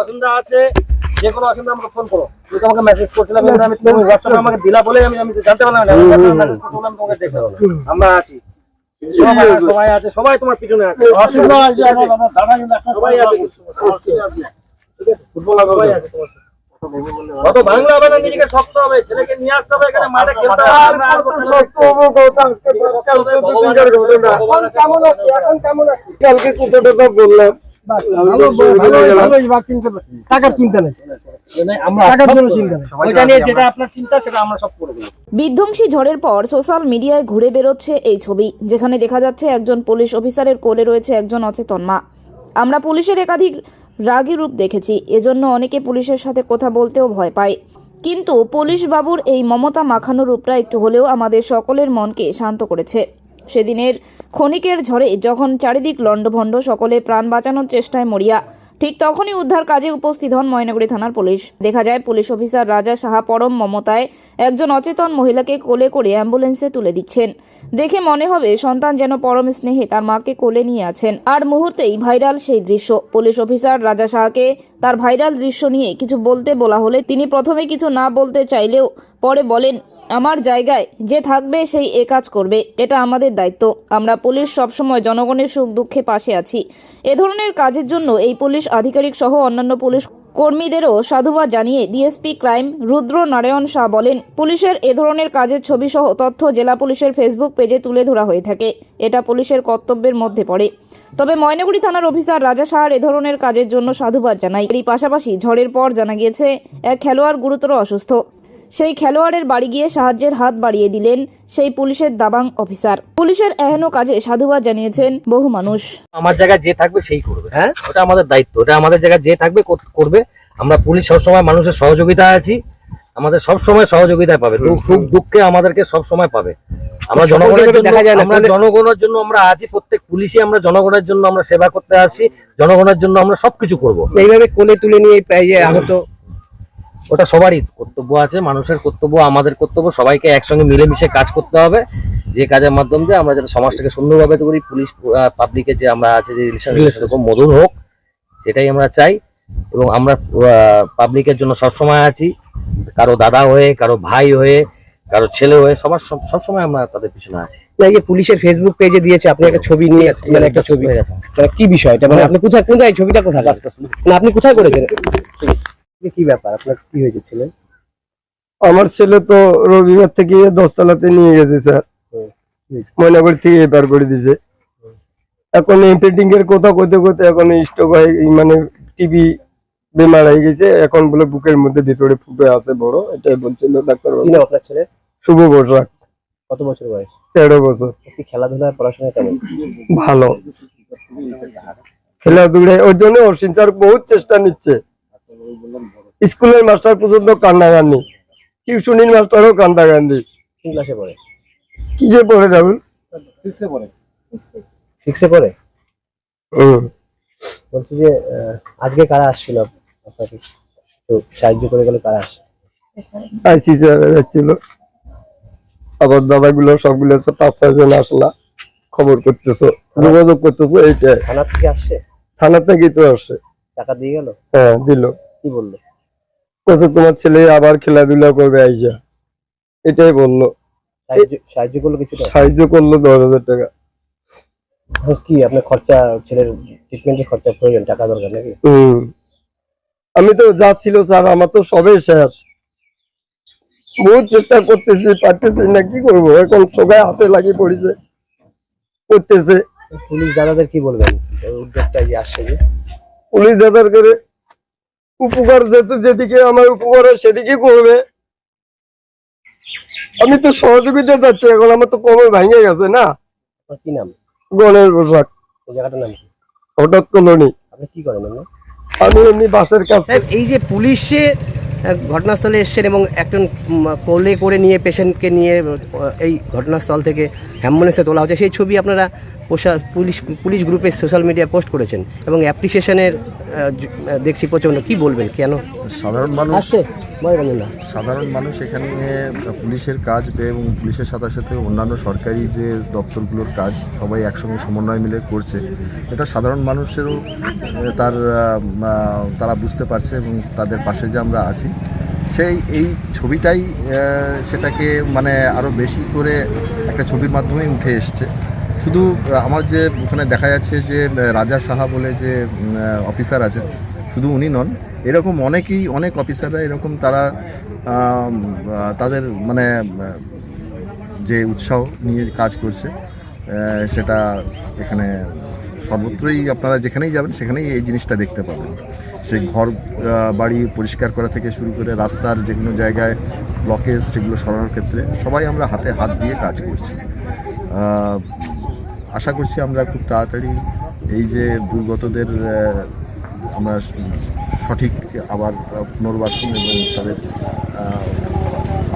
অসুবিধা আছে যে কোনো অসুবিধা আমাকে ফোন করো। তুমি তো মেসেজ করছিলাম আমি তুমি হোয়াটসঅ্যাপে আমাকে দিলা বলে আমি আমি জানতে পারলাম না। আমি মেসেজ করছিলাম তোমাকে দেখে আমরা আছি। সবাই সবাই আছে সবাই তোমার পিছনে আছে। অসুবিধা আছে আমার আমার দাদা সবাই আছে। ফুটবল সবাই আছে তোমার কত ভাঙলে হবে না নিজেকে শক্ত হবে। ছেলেকে নিয়ে আসতে হবে এখানে মাঠে খেলতে হবে। আমরা আর করতে হবে। ভগবানের ভগবানের কাছে কেমন আছি? এখন কেমন আছি? কালকে কোথাটা বললাম। টাকার চিন্তা নেই। আমরা টাকার জন্য চিন্তা নেই। ওইটা নিয়ে যেটা আপনার চিন্তা সেটা আমরা সব করে দেবো। বিধ্বংসী ঝড়ের পর সোশ্যাল মিডিয়ায় ঘুরে বেরোচ্ছে এই ছবি যেখানে দেখা যাচ্ছে একজন পুলিশ অফিসারের কোলে রয়েছে একজন অচেতন মা। আমরা পুলিশের একাধিক রাগী রূপ দেখেছি এজন্য অনেকে পুলিশের সাথে কথা বলতেও ভয় পায়। কিন্তু পুলিশ বাবুর এই মমতা মাখানো রূপটা একটু হলেও আমাদের সকলের মনকে শান্ত করেছে। সেদিনের ক্ষণিকের ঝড়ে যখন চারিদিক লণ্ডভণ্ড, সকলে প্রাণ বাঁচানোর চেষ্টায় মরিয়া, ঠিক তখনই উদ্ধার কাজে উপস্থিত হন ময়নাগুড়ি থানার পুলিশ। দেখা যায়, পুলিশ অফিসার রাজা সাহা পরম মমতায় একজন অচেতন মহিলাকে কোলে করে অ্যাম্বুলেন্সে তুলে দিচ্ছেন। দেখে মনে হবে, সন্তান যেন পরম স্নেহে তার মাকে কোলে নিয়ে আছেন। আর মুহূর্তেই ভাইরাল সেই দৃশ্য। পুলিশ অফিসার রাজা সাহাকে তার ভাইরাল দৃশ্য নিয়ে কিছু বলতে বলা হলে তিনি প্রথমে কিছু না বলতে চাইলেও পরে বলেন আমার জায়গায় যে থাকবে সেই এ কাজ করবে। এটা আমাদের দায়িত্ব। আমরা পুলিশ সবসময় জনগণের সুখ দুঃখে পাশে আছি। এ ধরনের কাজের জন্য এই পুলিশ আধিকারিক সহ অন্যান্য পুলিশ কর্মীদেরও সাধুবাদ জানিয়ে ডিএসপি ক্রাইম রুদ্র নারায়ণ শাহ বলেন, পুলিশের এ ধরনের কাজের ছবি সহ তথ্য জেলা পুলিশের ফেসবুক পেজে তুলে ধরা হয়ে থাকে। এটা পুলিশের কর্তব্যের মধ্যে পড়ে। তবে ময়নাগুড়ি থানার অফিসার রাজা শাহর এ ধরনের কাজের জন্য সাধুবাদ জানাই এরই পাশাপাশি ঝড়ের পর জানা গিয়েছে, এক খেলোয়াড় গুরুতর অসুস্থ। সেই খেলোয়াড়ের বাড়ি গিয়ে সাহায্যের হাত বাড়িয়ে দিলেন সেই পুলিশের দাবাং অফিসার। পুলিশের এহেন কাজে সাধুবাদ জানিয়েছেন বহু মানুষ। আমার জায়গায় যে থাকবে সেই করবে। হ্যাঁ? ওটা আমাদের দায়িত্ব। ওটা আমাদের জায়গায় যে থাকবে করবে। আমরা পুলিশ সবসময় মানুষের সহযোগিতা আছি। আমাদের সব সময় সহযোগিতা পাবে সুখ দুঃখে আমাদেরকে সব সময় পাবে। আমরা জনগণের জন্য দেখা যায় না, আমরা জনগণের জন্য আমরা আছি প্রত্যেক পুলিশই আমরা জনগণের জন্য আমরা সেবা করতে আসি। জনগণের জন্য আমরা সবকিছু করব। এইভাবে কোলে তুলে নিয়ে আহত ওটা সবারই কর্তব্য আছে মানুষের কর্তব্য আমাদের কর্তব্য সবাইকে একসঙ্গে মিলেমিশে কাজ করতে হবে। যে কাজের মাধ্যম দিয়ে আমরা যাতে সমাজটাকে সুন্দরভাবে করি পুলিশ পাবলিকের যে আমরা আছে যে রিলেশন সেরকম মধুর হোক সেটাই আমরা চাই। এবং আমরা পাবলিকের জন্য সবসময় আছি। কারও দাদা হয়ে কারও ভাই হয়ে কারও ছেলে হয়ে সবার সবসময় আমরা তাদের পিছনে আছি। এই যে পুলিশের ফেসবুক পেজে দিয়েছে আপনি একটা ছবি নিয়ে মানে একটা ছবি। মানে কি বিষয় এটা? মানে আপনি কোথায় কোথায় ছবিটা কোথায়? না আপনি কোথায় করেছেন? কি ব্যাপার? আপনার কি হয়েছে ছেলে? আমার ছেলে তো রবিবার থেকে দশতলাতে নিয়ে গেছে স্যার। ময়নাগুড়ি থেকে এবার করে দিছে। এখন এই পেন্টিং এর কথা কইতে কইতে এখন স্টক হয়ে মানে টিভি বেমার হয়ে গেছে। এখন বলে বুকের মধ্যে ভিতরে ফুটে আছে বড় এটাই বলছিল ডাক্তার আপনার ছেলে? শুভ বসাক কত বছর বয়স? তেরো বছর। খেলাধুলা পড়াশোনা কেমন? ভালো। খেলাধুলায় ওর জন্য স্যার বহুত চেষ্টা নিচ্ছে। স্কুলের মাস্টার পর্যন্ত কান্নাকান্দি টিউশনির মাস্টারও কান্দাকান্দি কোন ক্লাসে পড়ে? কি যে পড়ে রাহুল? সিক্সে পড়ে। হুম। বলছি যে আজকে কারা আসছিল আপনাকে? তো সাহায্য করে গেল কারা আসে আইসি স্যার যাচ্ছিল। আবার দাদাগুলো সবগুলো আছে পাঁচ ছয় জন আসলা। খবর করতেছো যোগাযোগ করতেছো এইটাই। থানা থেকে আসছে? থানা থেকেই তো আসছে। টাকা দিয়ে গেল? হ্যাঁ দিল। কি বলল? বলছে তোমার ছেলে আবার খেলাধুলা করবে আইসা। এটাই বলল। সাহায্য করল কিছুটা? সাহায্য করল দশ হাজার টাকা। কি আপনার খরচা ছেলের ট্রিটমেন্টের খরচা প্রয়োজন টাকা দরকার নাকি? আমি তো যা ছিল স্যার আমার তো সবে শেষ। বহুত চেষ্টা করতেছি পারতেছি না কি করব? এখন সবাই হাতে লাগিয়ে পড়েছে করতেছে। পুলিশ দাদাদের কি বলবেন? উদ্যোগটা আসছে পুলিশ দাদার করে উপকার যেতে যেদিকে আমার উপকার হয় সেদিকে করবে। আমি তো সহযোগিতা যাচ্ছি এখন আমার তো কমে ভেঙে গেছে না। কি নাম? গণের পোশাক জায়গাটার নাম কি? হঠাৎ কলোনি আপনি কি করেন আমি এমনি বাসের কাজ এই যে পুলিশে ঘটনাস্থলে এসছেন এবং একজন কোলে করে নিয়ে পেশেন্টকে নিয়ে এই ঘটনাস্থল থেকে অ্যাম্বুলেন্সে তোলা হচ্ছে সেই ছবি আপনারা পুলিশ পুলিশ গ্রুপে সোশ্যাল মিডিয়া পোস্ট করেছেন এবং অ্যাপ্রিসিয়েশনের দেখছি প্রচণ্ড। কি বলবেন? কেন? সাধারণ মানুষ সাধারণ মানুষ এখানে পুলিশের কাজ এবং পুলিশের সাথে সাথে অন্যান্য সরকারি যে দপ্তরগুলোর কাজ সবাই একসঙ্গে সমন্বয় মিলে করছে। এটা সাধারণ মানুষেরও তার তারা বুঝতে পারছে এবং তাদের পাশে যে আমরা আছি। সেই এই ছবিটাই সেটাকে মানে আরও বেশি করে একটা ছবির মাধ্যমে উঠে এসছে। শুধু আমার যে ওখানে দেখা যাচ্ছে যে রাজা সাহা বলে যে অফিসার আছে শুধু উনি নন, এরকম অনেকেই, অনেক অফিসাররা এরকম তারা তাদের মানে যে উৎসাহ নিয়ে কাজ করছে সেটা এখানে সর্বত্রই আপনারা যেখানেই যাবেন, সেখানেই এই জিনিসটা দেখতে পাবেন। সেই ঘর বাড়ি পরিষ্কার করা থেকে শুরু করে রাস্তার যে কোনো জায়গায় ব্লকেজ সেগুলো সরানোর ক্ষেত্রে সবাই আমরা হাতে হাত দিয়ে কাজ করছি। আশা করছি আমরা খুব তাড়াতাড়ি এই যে দুর্গতদের আমরা সঠিক আবার পুনর্বাসন এবং তাদের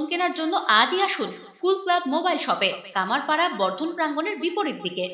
ফোন কেনার জন্য আজই আসুন কুল ক্লাব মোবাইল শপে কামারপাড়া বর্ধন প্রাঙ্গণের বিপরীত দিকে।